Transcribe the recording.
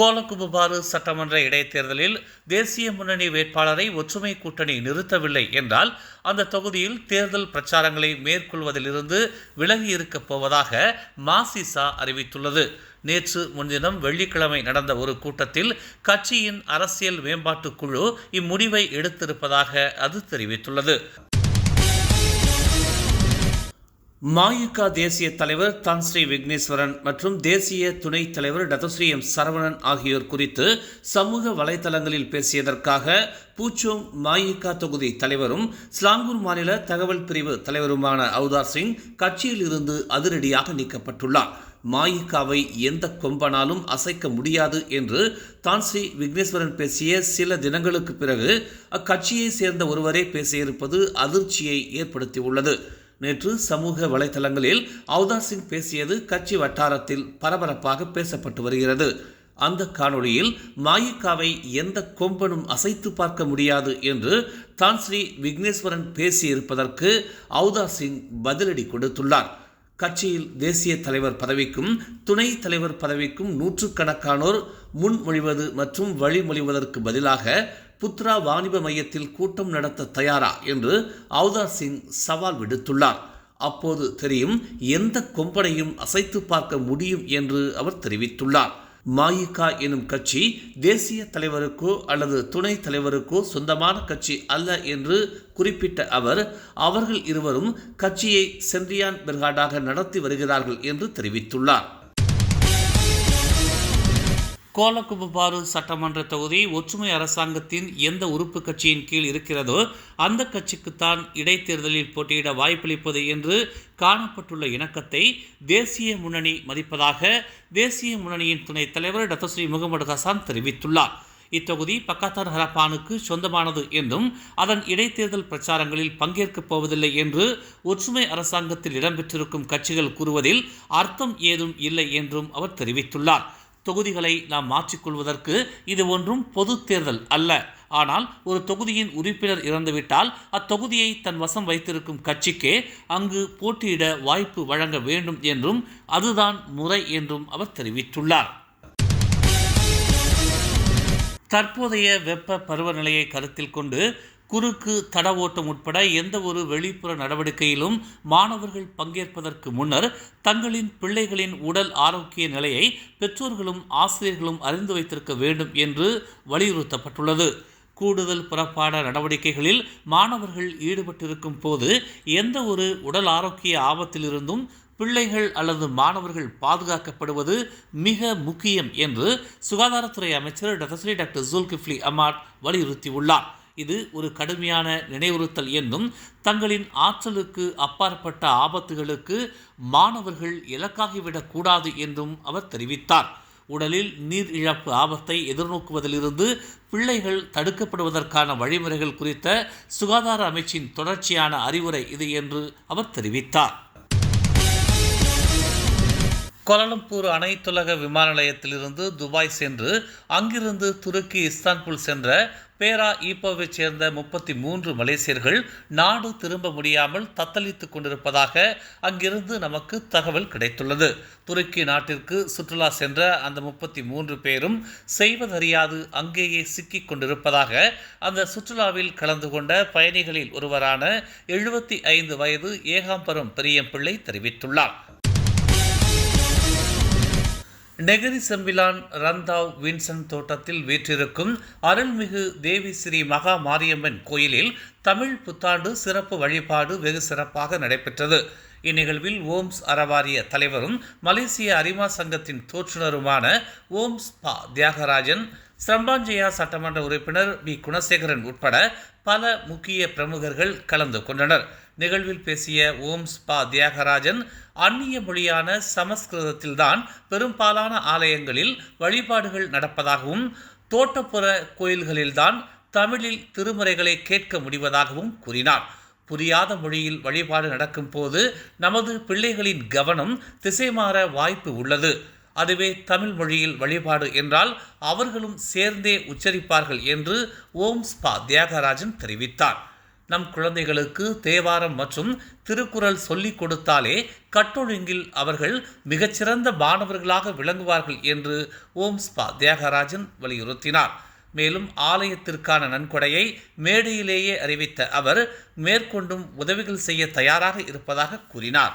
கோலகுபுபாறு சட்டமன்ற இடைத்தேர்தலில் தேசிய முன்னணி வேட்பாளரை ஒற்றுமை கூட்டணி நிறுத்தவில்லை என்றால் அந்த தொகுதியில் தேர்தல் பிரச்சாரங்களை மேற்கொள்வதிலிருந்து விலகி இருக்கப் போவதாக மாசிசா அறிவித்துள்ளது. நேற்று முன்தினம் வெள்ளிக்கிழமை நடந்த ஒரு கூட்டத்தில் கட்சியின் அரசியல் மேம்பாட்டுக் குழு இம்முடிவை எடுத்திருப்பதாக அது தெரிவித்துள்ளது. மாயுகா தேசிய தலைவர் தான்ஸ்ரீ விக்னேஸ்வரன் மற்றும் தேசிய துணைத் தலைவர் டதஸ்ரீ எம் சரவணன் ஆகியோர் குறித்து சமூக வலைதளங்களில் பேசியதற்காக பூச்சோங் மாயுகா தொகுதி தலைவரும் ஸ்லாங்கூர் மாநில தகவல் பிரிவு தலைவருமான அவுதார் சிங் கட்சியில் இருந்து அதிரடியாக நீக்கப்பட்டுள்ளார். மாயிகாவை எந்த கொம்பனாலும் அசைக்க முடியாது என்று தான்ஸ்ரீ விக்னேஸ்வரன் பேசிய சில தினங்களுக்கு பிறகு அக்கட்சியை சேர்ந்த ஒருவரே பேசியிருப்பது அதிர்ச்சியை ஏற்படுத்தியுள்ளது. நேற்று சமூக வலைதளங்களில் அவுதார் சிங் பேசியது கட்சி வட்டாரத்தில் பரபரப்பாக பேசப்பட்டு வருகிறது. அந்த காணொளியில் மாயிக்காவை எந்த கொம்பனும் அசைத்து பார்க்க முடியாது என்று தான் ஸ்ரீ விக்னேஸ்வரன் பேசியிருப்பதற்கு அவுதார் சிங் பதிலடி கொடுத்துள்ளார். கட்சியில் தேசிய தலைவர் பதவிக்கும் துணை தலைவர் பதவிக்கும் நூற்றுக்கணக்கானோர் முன்மொழிவது மற்றும் வழிமொழிவதற்கு பதிலாக புத்ரா வாணிப மையத்தில் கூட்டம் நடத்த தயாரா என்று அவதார் சிங் சவால் விடுத்துள்ளார். அப்போது தெரியும் எந்த கொம்பனையும் அசைத்து பார்க்க முடியும் என்று அவர் தெரிவித்துள்ளார். மாயிகா எனும் கட்சி தேசிய தலைவருக்கோ அல்லது துணை தலைவருக்கோ சொந்தமான கட்சி அல்ல என்று குறிப்பிட்ட அவர் அவர்கள் இருவரும் கட்சியை சென்றியான் பெர்காடாக நடத்தி வருகிறார்கள் என்று தெரிவித்துள்ளார். கோலகுபுபாறு சட்டமன்ற தொகுதி ஒற்றுமை அரசாங்கத்தின் எந்த உறுப்பு கட்சியின் கீழ் இருக்கிறதோ அந்த கட்சிக்குத்தான் இடைத்தேர்தலில் போட்டியிட வாய்ப்பளிப்பது என்று காணப்பட்டுள்ள இணக்கத்தை தேசிய முன்னணி மதிப்பதாக தேசிய முன்னணியின் துணைத் தலைவர் டத்தஸ்ரீ முகமது ஹசான் தெரிவித்துள்ளார். இத்தொகுதி பக்காத்தான் ஹரப்பானுக்கு சொந்தமானது என்றும் அதன் இடைத்தேர்தல் பிரச்சாரங்களில் பங்கேற்கப் போவதில்லை என்று ஒற்றுமை அரசாங்கத்தில் இடம்பெற்றிருக்கும் கட்சிகள் கூறுவதில் அர்த்தம் ஏதும் இல்லை என்றும் அவர் தெரிவித்துள்ளார். தொகுதிகளை நாம் மாற்றிக்கொள்வதற்கு இது ஒன்றும் பொது தேர்தல் அல்ல. ஆனால் ஒரு தொகுதியின் உறுப்பினர் இறந்துவிட்டால் அத்தொகுதியை தன் வசம் வைத்திருக்கும் கட்சிக்கே அங்கு போட்டியிட வாய்ப்பு வழங்க வேண்டும் என்றும் அதுதான் முறை என்றும் அவர் தெரிவித்துள்ளார். தற்போதைய வெப்ப பருவநிலையை கருத்தில் கொண்டு குறுக்கு தட ஓட்டம் உட்பட எந்த ஒரு வெளிப்புற நடவடிக்கையிலும் மாணவர்கள் பங்கேற்பதற்கு முன்னர் தங்களின் பிள்ளைகளின் உடல் ஆரோக்கிய நிலையை பெற்றோர்களும் ஆசிரியர்களும் அறிந்து வைத்திருக்க வேண்டும் என்று வலியுறுத்தப்பட்டுள்ளது. கூடுதல் புறப்பாட நடவடிக்கைகளில் மாணவர்கள் ஈடுபட்டிருக்கும் போது எந்த ஒரு உடல் ஆரோக்கிய ஆபத்திலிருந்தும் பிள்ளைகள் அல்லது மாணவர்கள் பாதுகாக்கப்படுவது மிக முக்கியம் என்று சுகாதாரத்துறை அமைச்சர் டத்தஸ்ரீ டாக்டர் ஜூல்கிஃப்லி அமாட் வலியுறுத்தியுள்ளார். இது ஒரு கடுமையான நினைவுறுத்தல் என்றும் தங்களின் ஆற்றலுக்கு அப்பாற்பட்ட ஆபத்துகளுக்கு மாணவர்கள் இலக்காகிவிடக்கூடாது என்றும் அவர் தெரிவித்தார். உடலில் நீர் இழப்பு ஆபத்தை எதிர்நோக்குவதிலிருந்து பிள்ளைகள் தடுக்கப்படுவதற்கான வழிமுறைகள் குறித்த சுகாதார அமைச்சின் தொடர்ச்சியான அறிவுரை இது என்று அவர் தெரிவித்தார். கோலாலம்பூர் அனைத்துலக விமான நிலையத்திலிருந்து துபாய் சென்று அங்கிருந்து துருக்கி இஸ்தான்புல் சென்ற பேரா ஈப்போவைச் சேர்ந்த முப்பத்தி மூன்று மலேசியர்கள் நாடு திரும்ப முடியாமல் தத்தளித்து கொண்டிருப்பதாக அங்கிருந்து நமக்கு தகவல் கிடைத்துள்ளது. துருக்கி நாட்டிற்கு சுற்றுலா சென்ற அந்த முப்பத்தி மூன்று பேரும் செய்வதறியாது அங்கேயே சிக்கிக் கொண்டிருப்பதாக அந்த சுற்றுலாவில் கலந்து கொண்ட பயணிகளில் ஒருவரான எழுபத்தி ஐந்து வயது ஏகாம்பரம் பெரியம்பிள்ளை தெரிவித்துள்ளார். நெகிரி செம்பிலான் ரந்தாவ் வின்சன் தோட்டத்தில் வீற்றிருக்கும் அருள்மிகு தேவி ஸ்ரீ மகா மாரியம்மன் கோயிலில் தமிழ் புத்தாண்டு சிறப்பு வழிபாடு வெகு சிறப்பாக நடைபெற்றது. இந்நிகழ்வில் ஓம்ஸ் அறவாரிய தலைவரும் மலேசிய அரிமா சங்கத்தின் தோற்றுநருமான ஓம்ஸ் பா தியாகராஜன் ஸ்ரம்பாஞ்சயா சட்டமன்ற உறுப்பினர் வி. குணசேகரன் உட்பட பல முக்கிய பிரமுகர்கள் கலந்து கொண்டனர். நிகழ்வில் பேசிய ஓம்ஸ் பா தியாகராஜன் அந்நிய மொழியான சமஸ்கிருதத்தில்தான் பெரும்பாலான ஆலயங்களில் வழிபாடுகள் நடப்பதாகவும் தோட்டப்புற கோயில்களில்தான் தமிழில் திருமுறைகளை கேட்க முடிவதாகவும் கூறினார். புரியாத மொழியில் வழிபாடு நடக்கும் போது நமது பிள்ளைகளின் கவனம் திசை மாற வாய்ப்பு உள்ளது. அதுவே தமிழ் மொழியில் வழிபாடு என்றால் அவர்களும் சேர்ந்தே உச்சரிப்பார்கள் என்று ஓம் ஸ்பா தியாகராஜன் தெரிவித்தார். நம் குழந்தைகளுக்கு தேவாரம் மற்றும் திருக்குறள் சொல்லிக் கொடுத்தாலே கட்டொழுங்கில் அவர்கள் மிகச்சிறந்த மாணவர்களாக விளங்குவார்கள் என்று ஓம் ஸ்பா தியாகராஜன் வலியுறுத்தினார். மேலும் ஆலயத்திற்கான நன்கொடையை மேடையிலேயே அறிவித்த அவர் மேற்கொண்டும் உதவிகள் செய்ய தயாராக இருப்பதாக கூறினார்.